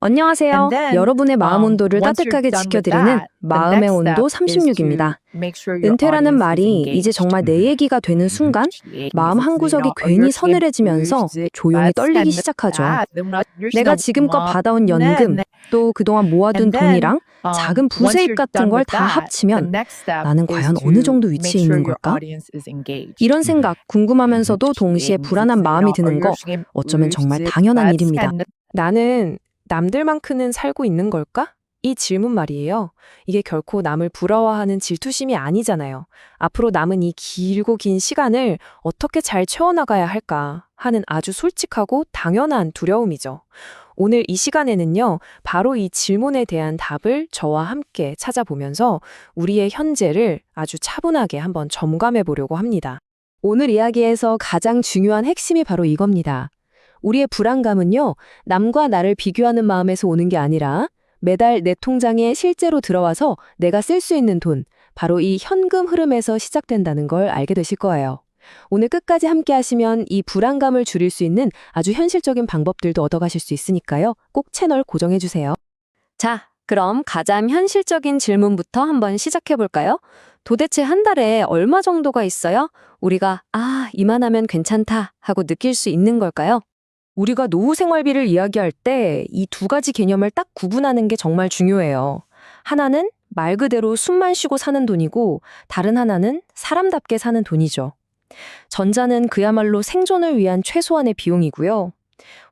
안녕하세요. 여러분의 마음 um, 온도를 따뜻하게 지켜드리는 마음의 온도 step is to 36입니다. make sure your 은퇴라는 말이 이제. 정말 내 얘기가 되는 순간 마음 한 구석이 괜히 서늘해지면서 조용히 떨리기 시작하죠. 내가 지금껏 받아온 연금, 또 그동안 모아둔 돈이랑 작은 부세입 같은 걸 다 합치면 나는 과연 어느 정도 위치에 있는 걸까? 이런 생각 궁금하면서도 동시에 불안한 마음이 드는 거 어쩌면 정말 당연한 일입니다. 나는 남들만큼은 살고 있는 걸까? 이 질문 말이에요. 이게 결코 남을 부러워하는 질투심이 아니잖아요. 앞으로 남은 이 길고 긴 시간을 어떻게 잘 채워나가야 할까 하는 아주 솔직하고 당연한 두려움이죠. 오늘 이 시간에는요, 바로 이 질문에 대한 답을 저와 함께 찾아보면서 우리의 현재를 아주 차분하게 한번 점검해 보려고 합니다. 오늘 이야기에서 가장 중요한 핵심이 바로 이겁니다. 우리의 불안감은요, 남과 나를 비교하는 마음에서 오는 게 아니라 매달 내 통장에 실제로 들어와서 내가 쓸 수 있는 돈, 바로 이 현금 흐름에서 시작된다는 걸 알게 되실 거예요. 오늘 끝까지 함께 하시면 이 불안감을 줄일 수 있는 아주 현실적인 방법들도 얻어가실 수 있으니까요. 꼭 채널 고정해 주세요. 자, 그럼 가장 현실적인 질문부터 한번 시작해 볼까요? 도대체 한 달에 얼마 정도가 있어요? 우리가 아, 이만하면 괜찮다 하고 느낄 수 있는 걸까요? 우리가 노후 생활비를 이야기할 때 이 두 가지 개념을 딱 구분하는 게 정말 중요해요. 하나는 말 그대로 숨만 쉬고 사는 돈이고 다른 하나는 사람답게 사는 돈이죠. 전자는 그야말로 생존을 위한 최소한의 비용이고요.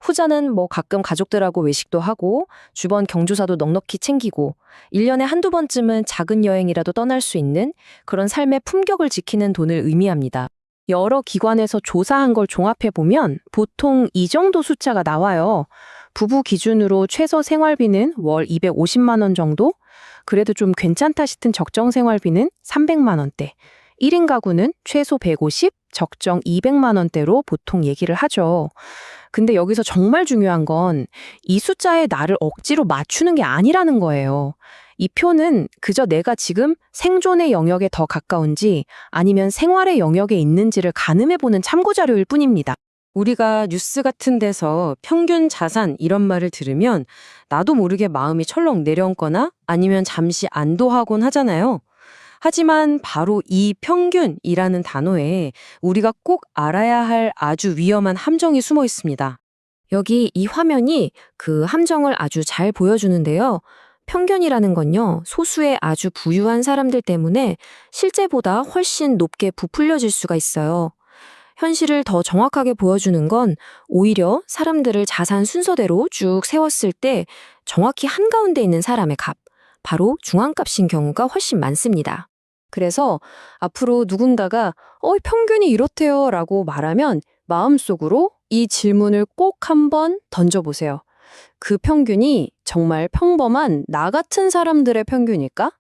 후자는 뭐 가끔 가족들하고 외식도 하고 주변 경조사도 넉넉히 챙기고 1년에 한두 번쯤은 작은 여행이라도 떠날 수 있는 그런 삶의 품격을 지키는 돈을 의미합니다. 여러 기관에서 조사한 걸 종합해 보면 보통 이 정도 숫자가 나와요. 부부 기준으로 최소 생활비는 월 250만 원 정도? 그래도 좀 괜찮다 싶은 적정 생활비는 300만 원대. 1인 가구는 최소 150, 적정 200만 원대로 보통 얘기를 하죠. 근데 여기서 정말 중요한 건 이 숫자에 나를 억지로 맞추는 게 아니라는 거예요. 이 표는 그저 내가 지금 생존의 영역에 더 가까운지 아니면 생활의 영역에 있는지를 가늠해보는 참고자료일 뿐입니다. 우리가 뉴스 같은 데서 평균 자산 이런 말을 들으면 나도 모르게 마음이 철렁 내려앉거나 아니면 잠시 안도하곤 하잖아요. 하지만 바로 이 평균이라는 단어에 우리가 꼭 알아야 할 아주 위험한 함정이 숨어 있습니다. 여기 이 화면이 그 함정을 아주 잘 보여주는데요. 평균이라는 건요, 소수의 아주 부유한 사람들 때문에 실제보다 훨씬 높게 부풀려질 수가 있어요. 현실을 더 정확하게 보여주는 건 오히려 사람들을 자산 순서대로 쭉 세웠을 때 정확히 한가운데 있는 사람의 값, 바로 중앙값인 경우가 훨씬 많습니다. 그래서 앞으로 누군가가 어, 평균이 이렇대요 라고 말하면 마음속으로 이 질문을 꼭 한번 던져보세요. 그 평균이 정말 평범한 나 같은 사람들의 평균일까?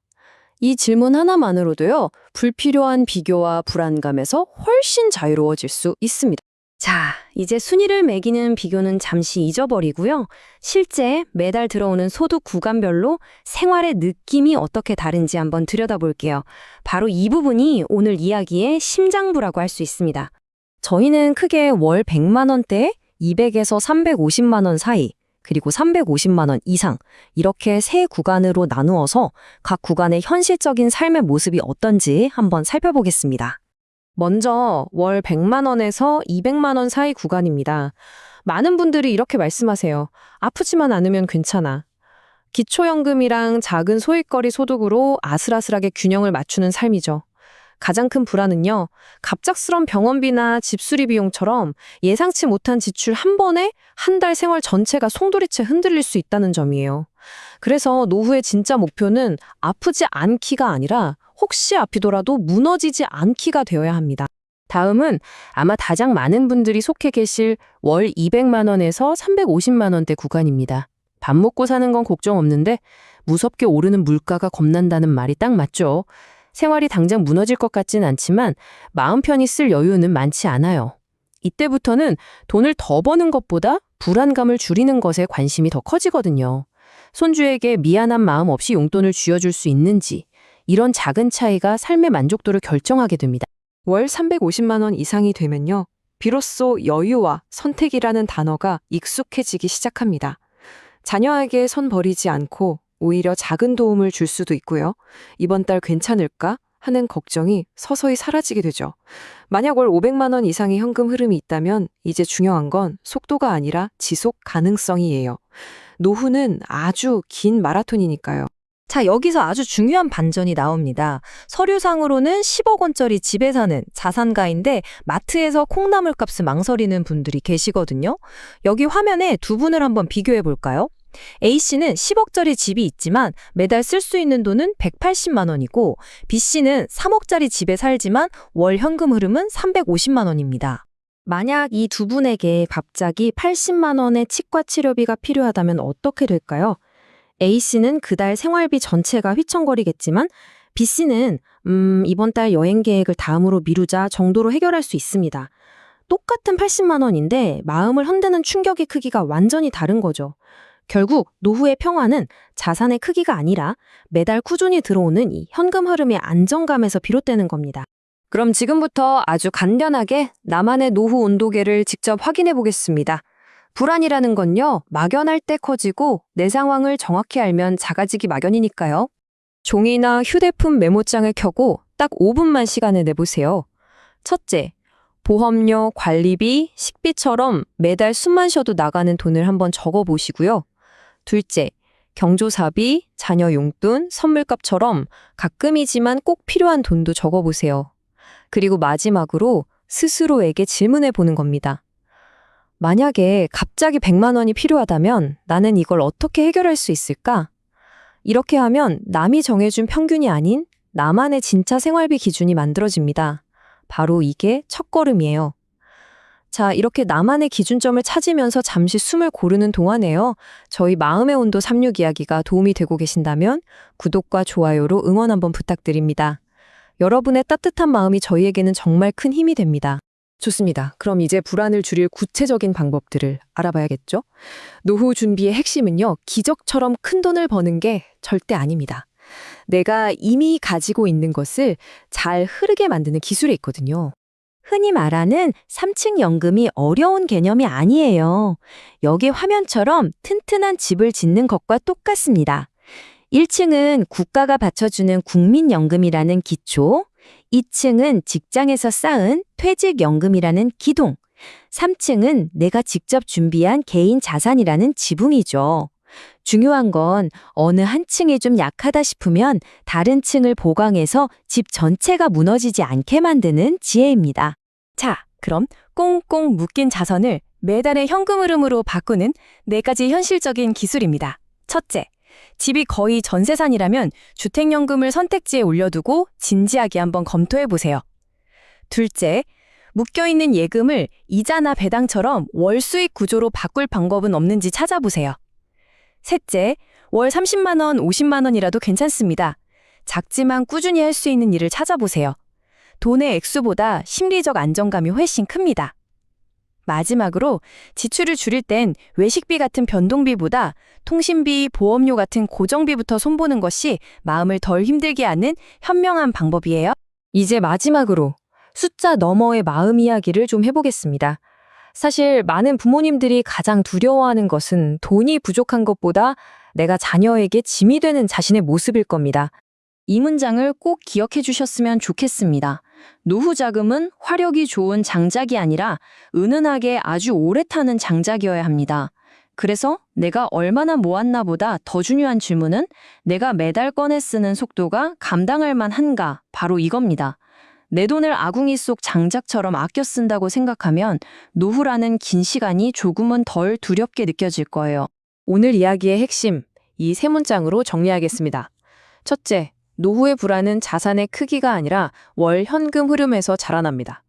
이 질문 하나만으로도요, 불필요한 비교와 불안감에서 훨씬 자유로워질 수 있습니다. 자, 이제 순위를 매기는 비교는 잠시 잊어버리고요. 실제 매달 들어오는 소득 구간별로 생활의 느낌이 어떻게 다른지 한번 들여다볼게요. 바로 이 부분이 오늘 이야기의 심장부라고 할 수 있습니다. 저희는 크게 월 100만 원대 200에서 350만 원 사이, 그리고 350만 원 이상 이렇게 세 구간으로 나누어서 각 구간의 현실적인 삶의 모습이 어떤지 한번 살펴보겠습니다. 먼저 월 100만 원에서 200만 원 사이 구간입니다. 많은 분들이 이렇게 말씀하세요. 아프지만 않으면 괜찮아. 기초연금이랑 작은 소일거리 소득으로 아슬아슬하게 균형을 맞추는 삶이죠. 가장 큰 불안은요, 갑작스런 병원비나 집수리 비용처럼 예상치 못한 지출 한 번에 한 달 생활 전체가 송두리째 흔들릴 수 있다는 점이에요. 그래서 노후의 진짜 목표는 아프지 않기가 아니라 혹시 아프더라도 무너지지 않기가 되어야 합니다. 다음은 아마 가장 많은 분들이 속해 계실 월 200만 원에서 350만 원대 구간입니다. 밥 먹고 사는 건 걱정 없는데 무섭게 오르는 물가가 겁난다는 말이 딱 맞죠. 생활이 당장 무너질 것 같진 않지만 마음 편히 쓸 여유는 많지 않아요. 이때부터는 돈을 더 버는 것보다 불안감을 줄이는 것에 관심이 더 커지거든요. 손주에게 미안한 마음 없이 용돈을 쥐어줄 수 있는지 이런 작은 차이가 삶의 만족도를 결정하게 됩니다. 월 350만 원 이상이 되면요. 비로소 여유와 선택이라는 단어가 익숙해지기 시작합니다. 자녀에게 손 버리지 않고 오히려 작은 도움을 줄 수도 있고요. 이번 달 괜찮을까? 하는 걱정이 서서히 사라지게 되죠. 만약 월 500만 원 이상의 현금 흐름이 있다면 이제 중요한 건 속도가 아니라 지속 가능성이에요. 노후는 아주 긴 마라톤이니까요. 자, 여기서 아주 중요한 반전이 나옵니다. 서류상으로는 10억 원짜리 집에 사는 자산가인데 마트에서 콩나물 값을 망설이는 분들이 계시거든요. 여기 화면에 두 분을 한번 비교해 볼까요? A씨는 10억짜리 집이 있지만 매달 쓸 수 있는 돈은 180만 원이고 B씨는 3억짜리 집에 살지만 월 현금 흐름은 350만 원입니다. 만약 이 두 분에게 갑자기 80만 원의 치과 치료비가 필요하다면 어떻게 될까요? A씨는 그달 생활비 전체가 휘청거리겠지만 B씨는 음, 이번 달 여행 계획을 다음으로 미루자 정도로 해결할 수 있습니다. 똑같은 80만 원인데 마음을 흔드는 충격의 크기가 완전히 다른 거죠. 결국 노후의 평화는 자산의 크기가 아니라 매달 꾸준히 들어오는 이 현금 흐름의 안정감에서 비롯되는 겁니다. 그럼 지금부터 아주 간단하게 나만의 노후 온도계를 직접 확인해 보겠습니다. 불안이라는 건요, 막연할 때 커지고 내 상황을 정확히 알면 작아지기 마련이니까요. 종이나 휴대폰 메모장을 켜고 딱 5분만 시간을 내보세요. 첫째, 보험료, 관리비, 식비처럼 매달 숨만 쉬어도 나가는 돈을 한번 적어 보시고요. 둘째, 경조사비, 자녀 용돈, 선물값처럼 가끔이지만 꼭 필요한 돈도 적어 보세요. 그리고 마지막으로 스스로에게 질문해 보는 겁니다. 만약에 갑자기 100만 원이 필요하다면 나는 이걸 어떻게 해결할 수 있을까? 이렇게 하면 남이 정해준 평균이 아닌 나만의 진짜 생활비 기준이 만들어집니다. 바로 이게 첫걸음이에요. 자, 이렇게 나만의 기준점을 찾으면서 잠시 숨을 고르는 동안에요. 저희 마음의 온도 36 이야기가 도움이 되고 계신다면 구독과 좋아요로 응원 한번 부탁드립니다. 여러분의 따뜻한 마음이 저희에게는 정말 큰 힘이 됩니다. 좋습니다. 그럼 이제 불안을 줄일 구체적인 방법들을 알아봐야겠죠? 노후 준비의 핵심은요, 기적처럼 큰 돈을 버는 게 절대 아닙니다. 내가 이미 가지고 있는 것을 잘 흐르게 만드는 기술에 있거든요. 흔히 말하는 3층 연금이 어려운 개념이 아니에요. 여기 화면처럼 튼튼한 집을 짓는 것과 똑같습니다. 1층은 국가가 받쳐주는 국민연금이라는 기초, 2층은 직장에서 쌓은 퇴직연금이라는 기동, 3층은 내가 직접 준비한 개인 자산이라는 지붕이죠. 중요한 건 어느 한 층이 좀 약하다 싶으면 다른 층을 보강해서 집 전체가 무너지지 않게 만드는 지혜입니다. 자, 그럼 꽁꽁 묶인 자선을 매달의 현금 흐름으로 바꾸는 네 가지 현실적인 기술입니다. 첫째, 집이 거의 전세산이라면 주택연금을 선택지에 올려두고 진지하게 한번 검토해 보세요. 둘째, 묶여있는 예금을 이자나 배당처럼 월 수익 구조로 바꿀 방법은 없는지 찾아보세요. 셋째, 월 30만 원, 50만 원이라도 괜찮습니다. 작지만 꾸준히 할 수 있는 일을 찾아보세요. 돈의 액수보다 심리적 안정감이 훨씬 큽니다. 마지막으로 지출을 줄일 땐 외식비 같은 변동비보다 통신비, 보험료 같은 고정비부터 손보는 것이 마음을 덜 힘들게 하는 현명한 방법이에요. 이제 마지막으로 숫자 너머의 마음 이야기를 좀 해보겠습니다. 사실 많은 부모님들이 가장 두려워하는 것은 돈이 부족한 것보다 내가 자녀에게 짐이 되는 자신의 모습일 겁니다. 이 문장을 꼭 기억해 주셨으면 좋겠습니다. 노후 자금은 화력이 좋은 장작이 아니라 은은하게 아주 오래 타는 장작이어야 합니다. 그래서 내가 얼마나 모았나 보다 더 중요한 질문은 내가 매달 꺼내 쓰는 속도가 감당할 만한가 바로 이겁니다. 내 돈을 아궁이 속 장작처럼 아껴 쓴다고 생각하면 노후라는 긴 시간이 조금은 덜 두렵게 느껴질 거예요. 오늘 이야기의 핵심, 이 세 문장으로 정리하겠습니다. 첫째, 노후의 불안은 자산의 크기가 아니라 월 현금 흐름에서 자라납니다.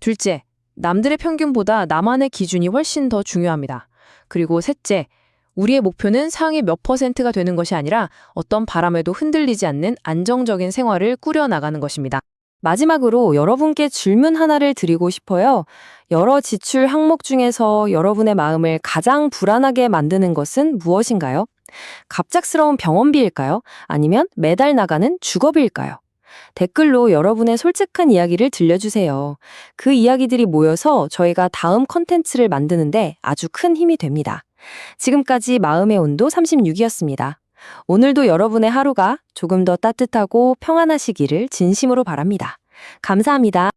둘째, 남들의 평균보다 나만의 기준이 훨씬 더 중요합니다. 그리고 셋째, 우리의 목표는 상위 몇 퍼센트가 되는 것이 아니라 어떤 바람에도 흔들리지 않는 안정적인 생활을 꾸려나가는 것입니다. 마지막으로 여러분께 질문 하나를 드리고 싶어요. 여러 지출 항목 중에서 여러분의 마음을 가장 불안하게 만드는 것은 무엇인가요? 갑작스러운 병원비일까요? 아니면 매달 나가는 주거비일까요? 댓글로 여러분의 솔직한 이야기를 들려주세요. 그 이야기들이 모여서 저희가 다음 컨텐츠를 만드는데 아주 큰 힘이 됩니다. 지금까지 마음의 온도 36이었습니다. 오늘도 여러분의 하루가 조금 더 따뜻하고 평안하시기를 진심으로 바랍니다. 감사합니다.